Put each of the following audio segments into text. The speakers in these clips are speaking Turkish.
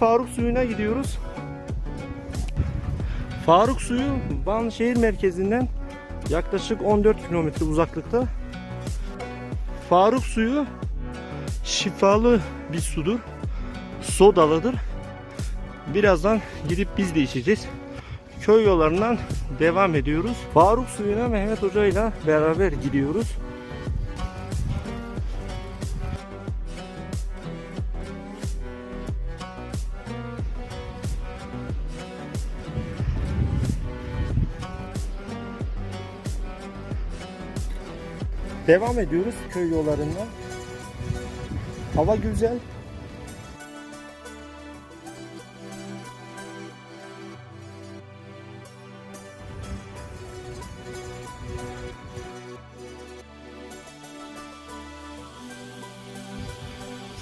Faruk suyuna gidiyoruz. Faruk suyu Van şehir merkezinden yaklaşık 14 kilometre uzaklıkta. Faruk suyu şifalı bir sudur. Sodalıdır. Birazdan gidip biz de içeceğiz. Köy yollarından devam ediyoruz. Faruk suyuna Mehmet Hoca ile beraber gidiyoruz. Devam ediyoruz köy yollarından. Hava güzel.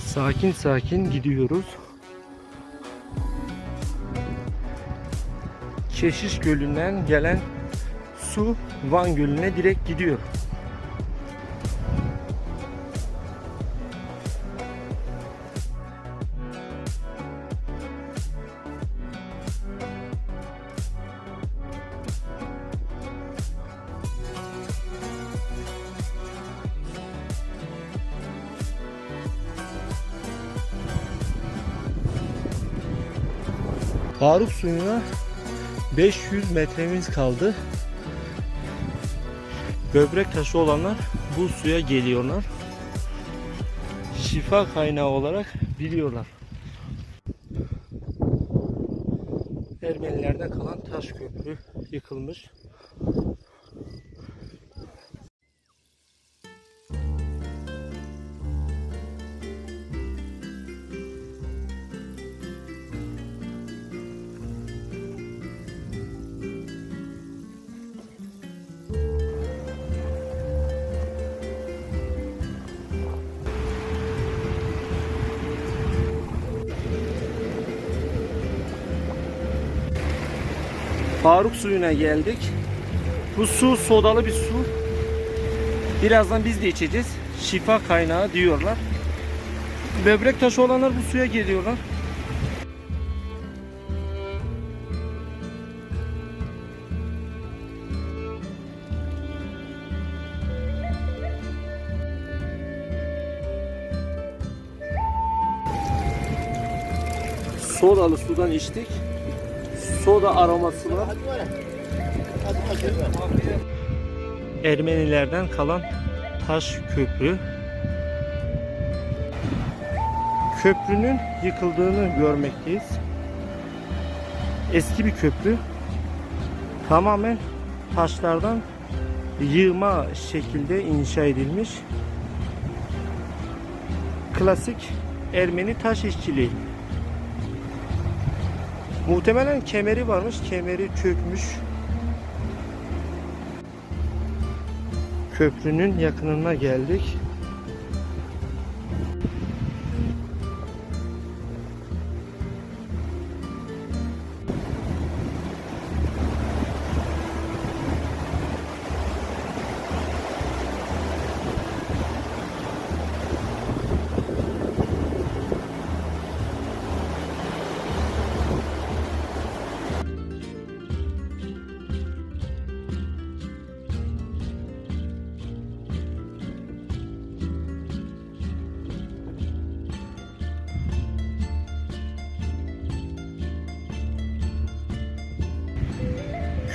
Sakin sakin gidiyoruz. Keşiş Gölü'nden gelen su Van Gölü'ne direkt gidiyor. Faruk suyuna 500 metremiz kaldı. Böbrek taşı olanlar bu suya geliyorlar. Şifa kaynağı olarak biliyorlar. Ermenilerden kalan taş köprü yıkılmış. Faruk suyuna geldik. Bu su sodalı bir su. Birazdan biz de içeceğiz. Şifa kaynağı diyorlar. Böbrek taşı olanlar bu suya geliyorlar. Sodalı sudan içtik. Soda aroması var. Ermenilerden kalan taş köprü. Köprünün yıkıldığını görmekteyiz. Eski bir köprü. Tamamen taşlardan yığma şekilde inşa edilmiş. Klasik Ermeni taş işçiliği. Muhtemelen kemeri varmış. Kemeri çökmüş. Köprünün yakınına geldik.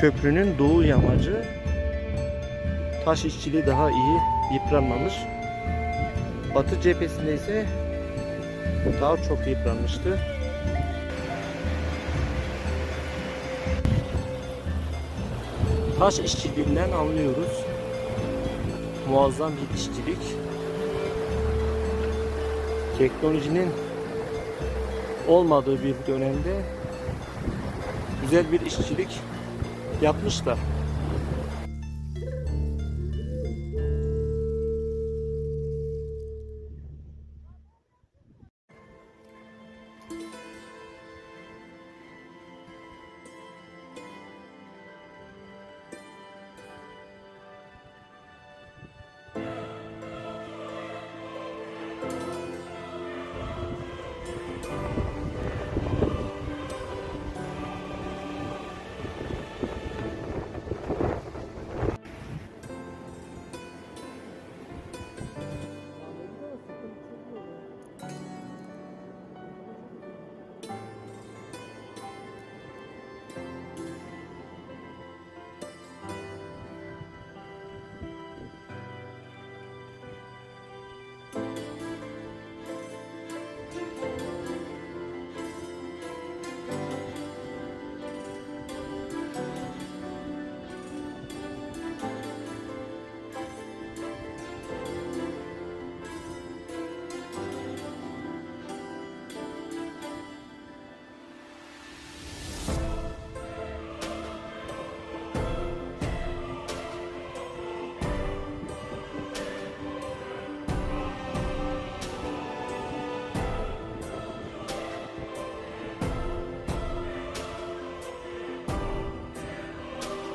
Köprünün doğu yamacı taş işçiliği daha iyi yıpranmamış. Batı cephesinde ise daha çok yıpranmıştı. Taş işçiliğinden anlıyoruz. Muazzam bir işçilik. Teknolojinin olmadığı bir dönemde güzel bir işçilik yapmışlar.